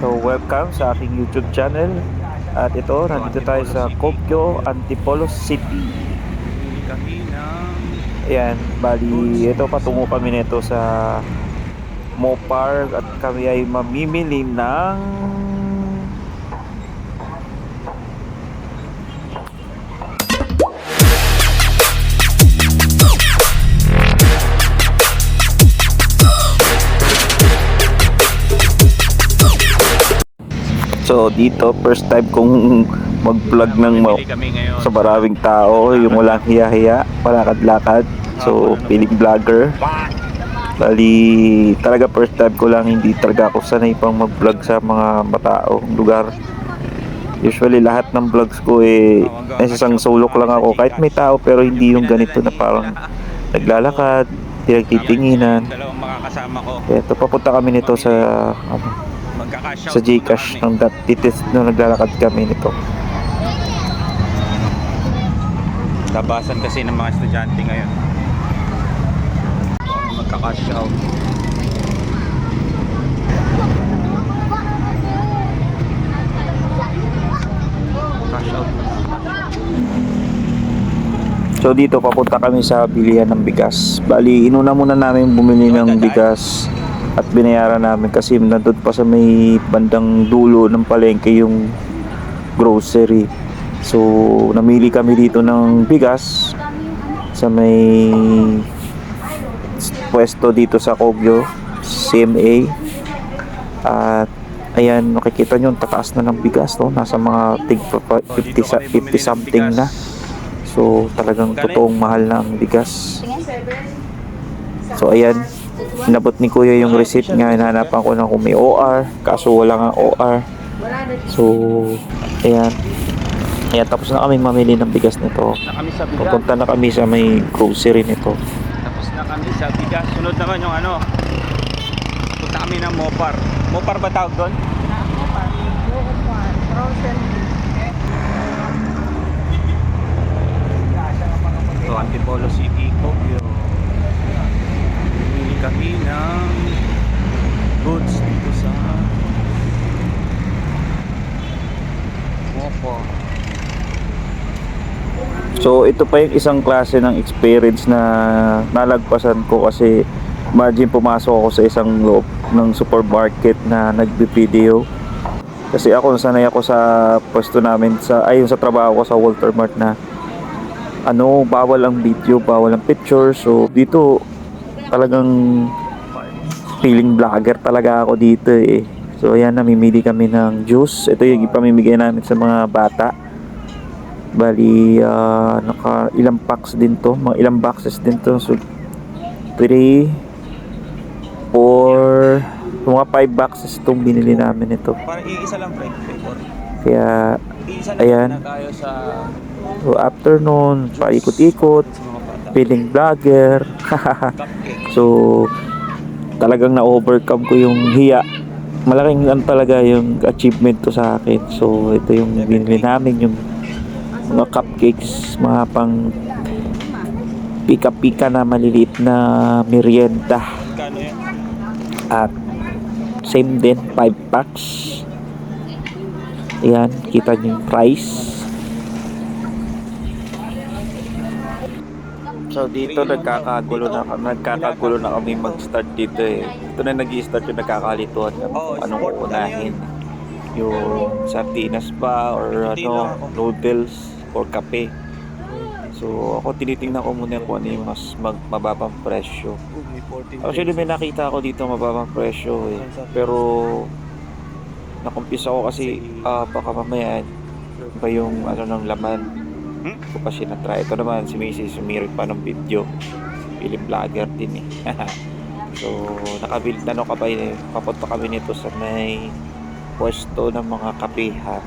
So, welcome sa aking YouTube channel. At ito, nandito tayo sa Kogyo, Antipolo City. Ayan, bali, ito patungo kami nito sa Mopar at kami ay mamimili ng So dito first time kong mag-vlog ng ma- sa maraming tao, yung walang hiya-hiya, palakad-lakad. So, feeling vlogger. Bali, talaga first time ko lang, hindi talaga ako sanay pang mag-vlog sa mga mataong lugar. Usually, lahat ng vlogs ko eh, isang sulok lang ako. Kahit may tao, pero hindi yung ganito na parang naglalakad, pinagtitinginan. Ko. Kaya ito, papunta kami nito sa, ano, sa Gcash ng dat titis nung naglalakad kami nito. Tabasan kasi ng mga estudyante ngayon. Magkakash out. Cash out muna. So dito papunta kami sa bilihan ng bigas. Bali, inuna muna namin bumili ng bigas at binayaran namin kasi nandun pa sa may bandang dulo ng palengke yung grocery. So namili kami dito ng bigas sa may pwesto dito sa Kogyo, CMA. At ayan, makikita nyo, tataas na ng bigas, no? Nasa mga tig 50, sa- 50 something na. So, talagang totoong mahal na ang bigas. So, ayan. Inabot ni Kuya yung receipt nga. Hinahanapan ko na kung may OR. Kaso wala nga OR. So, ayan. Ayan, tapos na kami mamili ng bigas nito. Papunta na kami sa may grocery nito. Tapos na kami sa bigas. Sunod naman yung ano. Punta kami ng Mopar. Mopar ba tawag doon? So, Antipolo City, Kogyo. Kami ng goods dito sa Mopo. So ito pa yung isang klase ng experience na nalagpasan ko kasi imagine pumasok ako sa isang loob ng supermarket na nagbi-video. Kasi ako sanay ako sa pwesto namin sa ayun sa trabaho ko sa Walter Mart na ano bawal ang video, bawal ang picture. So dito talagang feeling vlogger talaga ako dito eh. So ayan namimili kami ng juice. Ito yung ipamimigay namin sa mga bata. Bali, ah, naka ilang packs din to, mga ilang boxes din to. So, 3, 4, mga 5 boxes itong binili namin ito. Parang iisa lang friend flavor. Kaya, Ayan. so afternoon, paikot-ikot, sa mga bata. Feeling vlogger. So, talagang na-overcome ko yung hiya. Malaking ano talaga yung achievement to sa akin. So, ito yung binili namin, yung mga cupcakes, mga pang pika-pika na maliliit na merienda. At same din, 5 packs. Ayan, kita niyo yung price. So dito nagkakagulo na nagkakagulo na kami mag-start dito eh. Ito na nag-i-start yung nagkakalituhan kami kung anong uunahin. Yung sardinas ba or ano, noodles or kape. So ako tinitingnan ko muna kung ano yung mas mag, mababang presyo. Oh, may 14 Actually may nakita ako dito mababang presyo eh. Pero nakumpis ako kasi ah, baka mamaya ba yung ano ng laman. Hmm? Ko kasi na-try. Ito naman si Macy sumirit pa ng video. Film vlogger din eh. so nakabili na no kapay eh. Papunta kami nito sa may pwesto ng mga kapehan.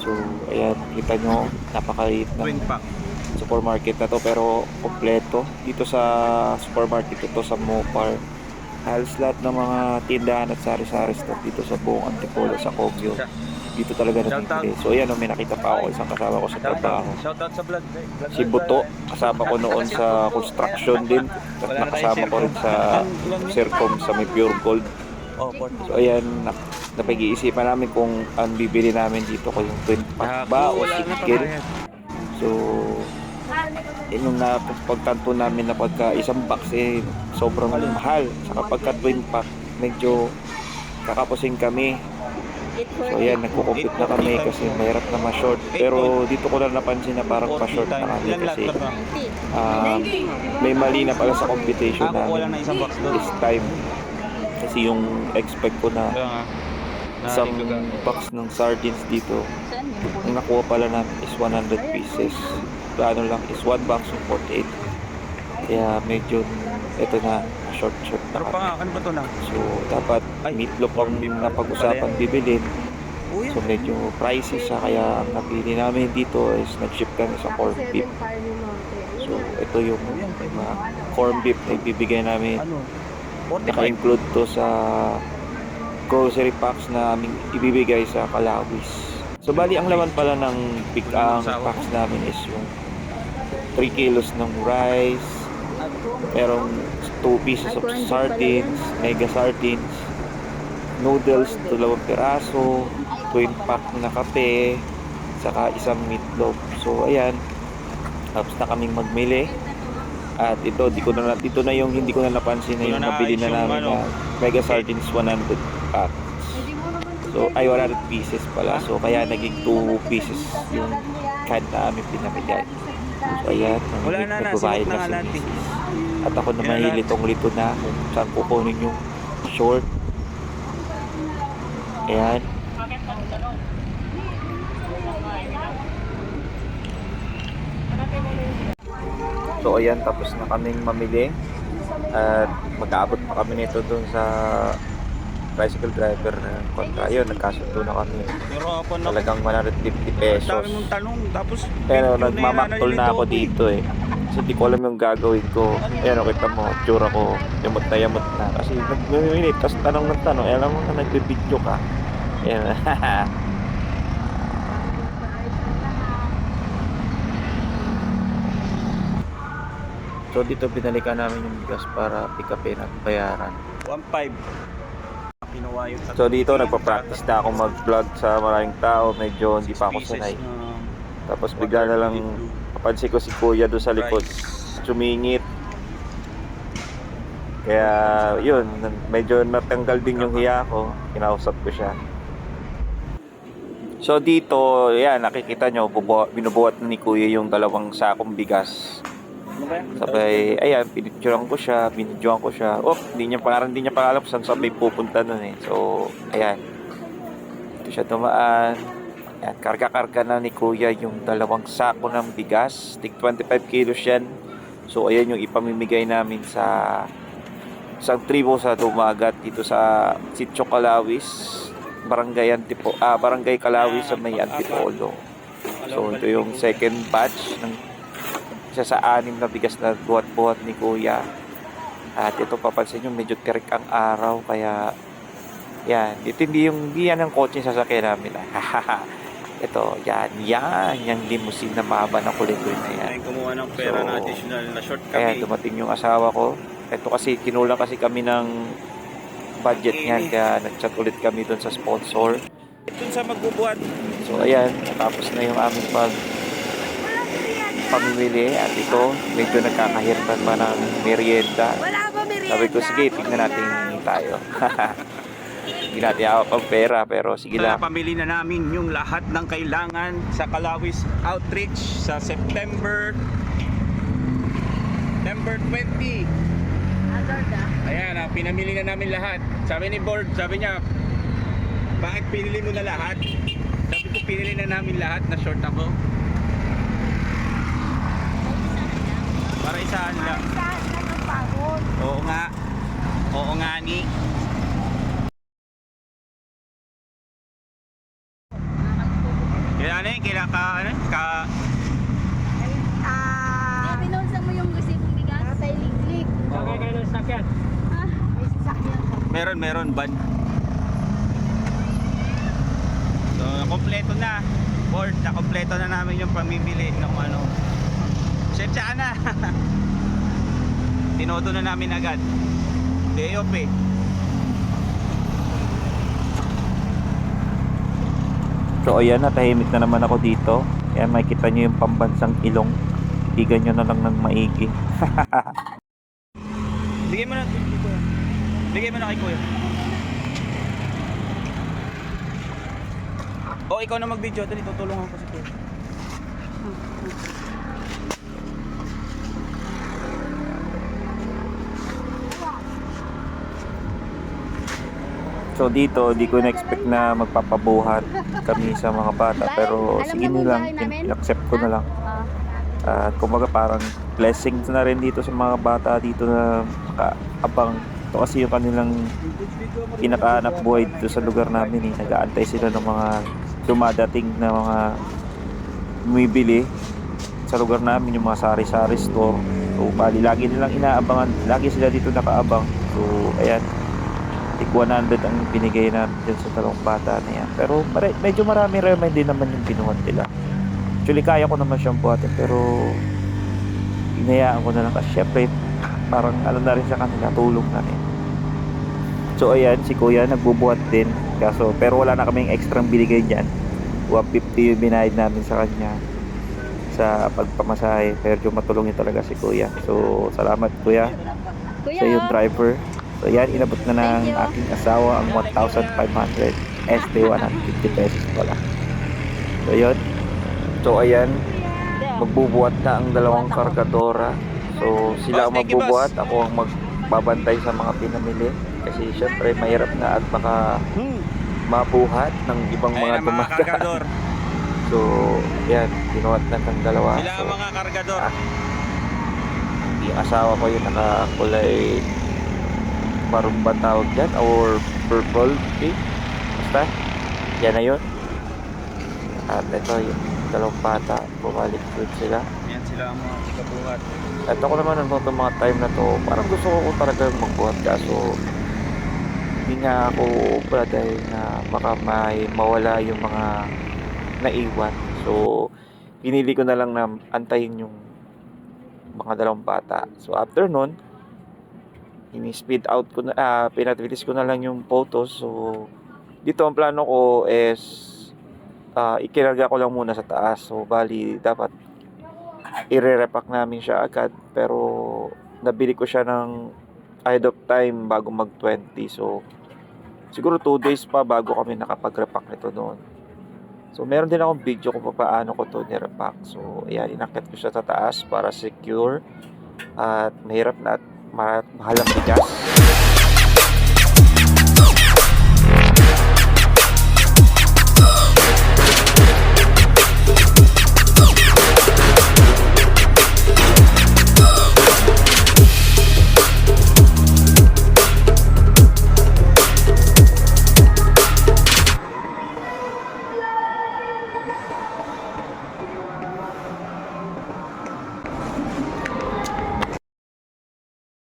So ayan kita nyo napakaliit ng supermarket na to pero kompleto dito sa supermarket ito sa Mopar halos lahat ng mga tindahan at sari-sari store dito sa buong Antipolo sa Kogyo dito talaga nabibili so ayan oh, may nakita pa ako isang kasama ko sa trabaho. Si Buto kasama ko noon sa construction din. At nakasama ko rin sa Sercom sa may Pure Gold. Oh, 40. So ayan, nap napag-iisipan namin kung ang bibili namin dito ko yung 20 pack ba o na single. So, yun yung napagtanto namin na pagka isang box eh sobrang mahal. Saka pagka twin pack, medyo kakapusing kami. So ayan, nagko-compute na kami kasi mahirap na ma-short. Pero dito ko lang napansin na parang 40 pa-short na kami kasi um, may mali na pala sa computation namin this time. Kasi yung expect ko na isang box ng sardines dito ang nakuha pala namin is 100 pieces. Ano lang is one box of 48 kaya medyo ito na short short Pero na pa kami. nga, ano ba to na? so dapat Ay, meatloaf ang napag-usapan bibilin Uy, so medyo pricey siya kaya ang napili namin dito is nag-ship kami sa corn beef so ito yung mga corn beef na ibibigay namin ano? 45. naka-include to sa grocery packs na aming ibibigay sa Kalawis. So bali ang laman pala ng big ang packs namin is yung 3 kilos ng rice, merong 2 pieces of sardines, mega sardines, noodles, dalawang piraso, twin pack na kape, saka isang meatloaf. So ayan, tapos na kaming magmili. At ito, di ko na, dito na yung hindi ko na napansin na yung na nabili na namin ano. na mega sardines 100 packs. So, ay 100 pieces pala. So, kaya naging 2 pieces yung can na aming pinabigay. So, ayan. Wala na na, sinuot na nga. Mrs. At ako naman Yan lahat. hilitong-lito na kung saan kukunin yung short. Ayan. So ayan, tapos na kaming mamili. At mag-aabot pa kami nito dun sa tricycle driver na kontra. Yun, nagkasundo na kami. Pero ako na, Talagang 150 ang pesos. dami mong tanong. Tapos, Pero na nagmamaktol na ako dito eh. Kasi di ko alam yung gagawin ko. Ayan, o, kita mo, tsura ko. Yamot na yamot na. Kasi nag-minute, tapos tanong ng tanong. Eh, alam mo na nagbe-video ka. Ayan. so dito binalikan namin yung bigas para pick upin at bayaran. 1.5. Kinuha yung So dito nagpa-practice na ako mag-vlog sa maraming tao. Medyo hindi pa ako sanay. na Tapos bigla na lang kapansin ko si kuya doon sa likod sumingit. Kaya yun, medyo natanggal din yung hiya ko. Kinausap ko siya. So dito, yan, nakikita nyo, binubuhat na ni kuya yung dalawang sakong bigas. Sabay, ayan, pinicturean ko siya, binidyoan ko siya. Oh, hindi niya parang hindi niya pa alam saan sabay pupunta nun eh. So, ayan. Dito siya dumaan. Ayan, karga-karga na ni kuya yung dalawang sako ng bigas. Tig 25 kilos yan. So, ayan yung ipamimigay namin sa isang tribo sa Dumagat dito sa Sitio Calawis. Barangay Antipo, ah, Barangay Calawis sa may Antipolo. So, ito yung second batch ng isa sa anim na bigas na buhat-buhat ni Kuya. At ito papansin nyo, medyo tirik ang araw. Kaya, yan. Ito hindi yung, hindi yan ang kotse sasakyan namin. ito, yan, yan. Yung limousine na mahaba na kulay na yan. Ay, kumuha ng pera So, na additional na short Kaya kami. dumating yung asawa ko. Ito kasi, kinulang kasi kami ng budget niyan. Kaya nag-chat ulit kami doon sa sponsor. Dun sa magbubuhat. So ayan, natapos na yung aming pag pamimili at ito medyo nagkakahirpan pa ng merienda. Wala ba merienda? Sabi ko sige, tignan natin tayo. Hindi natin ako pang pera pero sige lang. pamili na namin yung lahat ng kailangan sa Kalawis Outreach sa September September 20. Hazard ah. Ayan, ah, pinamili na namin lahat. Sabi ni Board, sabi niya, bakit pinili mo na lahat? Sabi ko, pinili na namin lahat na short ako. Para isahan lang. Ng pagod? Oo nga. Oo nga ni. Ano yun, kailan ka, ano, ka, Ah, binulsa mo yung gusto mong bigas? Nasa iliglig. Okay, kayo ng sakyan. Ah, may sasakyan. meron, meron, ban. So, kompleto na. Board, na kompleto na namin yung pamimili ng ano. Tsetsa na. Tinoto na namin agad. Day off eh. So ayan, natahimik na naman ako dito. Ayan, makikita nyo yung pambansang ilong. Tigan nyo na lang ng maigi. Bigay mo na. Bigay mo na kay kuya. O, oh, ikaw na mag-video. Dali, tutulungan ko si kuya. So dito, di ko na-expect na magpapabuhat kami sa mga bata. Pero sige na nilang, accept ko na lang. Ah, At kumbaga parang blessings na rin dito sa mga bata dito na makaabang. Ito kasi yung kanilang pinakaanap buhay dito sa lugar namin eh. Nag-aantay sila ng mga dumadating na mga bumibili sa lugar namin yung mga sari-sari store. So bali lagi nilang inaabangan, lagi sila dito nakaabang. So ayan, tig 100 ang binigay namin dyan sa dalawang bata na yan. Pero mare- medyo marami remen din naman yung binuhat nila. Actually, kaya ko naman siyang buhatin pero inayaan ko na lang kasi syempre parang alam na rin sa kanila, tulong na rin. So ayan, si kuya nagbubuhat din. Kaso, pero wala na kaming extra binigay dyan. 150 yung binayad namin sa kanya sa pagpamasahe. Pero matulungin talaga si kuya. So, salamat kuya Kuya, sa yung driver. So yan, inabot na ng aking asawa ang 1,500 ST 150 pesos pala. So yun. So ayan, magbubuhat na ang dalawang kargadora. So sila ang magbubuhat, ako ang magbabantay sa mga pinamili. Kasi syempre mahirap na at baka mabuhat ng ibang mga dumadaan. So yan, binuhat na ng dalawa. Sila So, ang mga kargador. Ah. yung asawa ko yung nakakulay parang ba tawag dyan? Or purple pink basta yan na yun. At ito yung dalawang bata bumalik doon sila. Yan sila ang mga ikabuhat. at ako naman nung itong mga time na to parang gusto ko talaga magbuhat. Kaso hindi nga ako ubra dahil na baka may mawala yung mga naiwan. So pinili ko na lang na antayin yung mga dalawang bata. So after nun ini-speed out ko na ah, pinatilis ko na lang yung photos. So dito ang plano ko is ah, ikinarga ko lang muna sa taas. So bali dapat ire-repack namin siya agad. Pero nabili ko siya ng ahead of time bago mag 20 so siguro 2 days pa bago kami nakapag-repack nito noon. So meron din akong video kung paano ko to nirepack. So ayan inakit ko siya sa taas para secure at mahirap na at ma- mahal ang bigas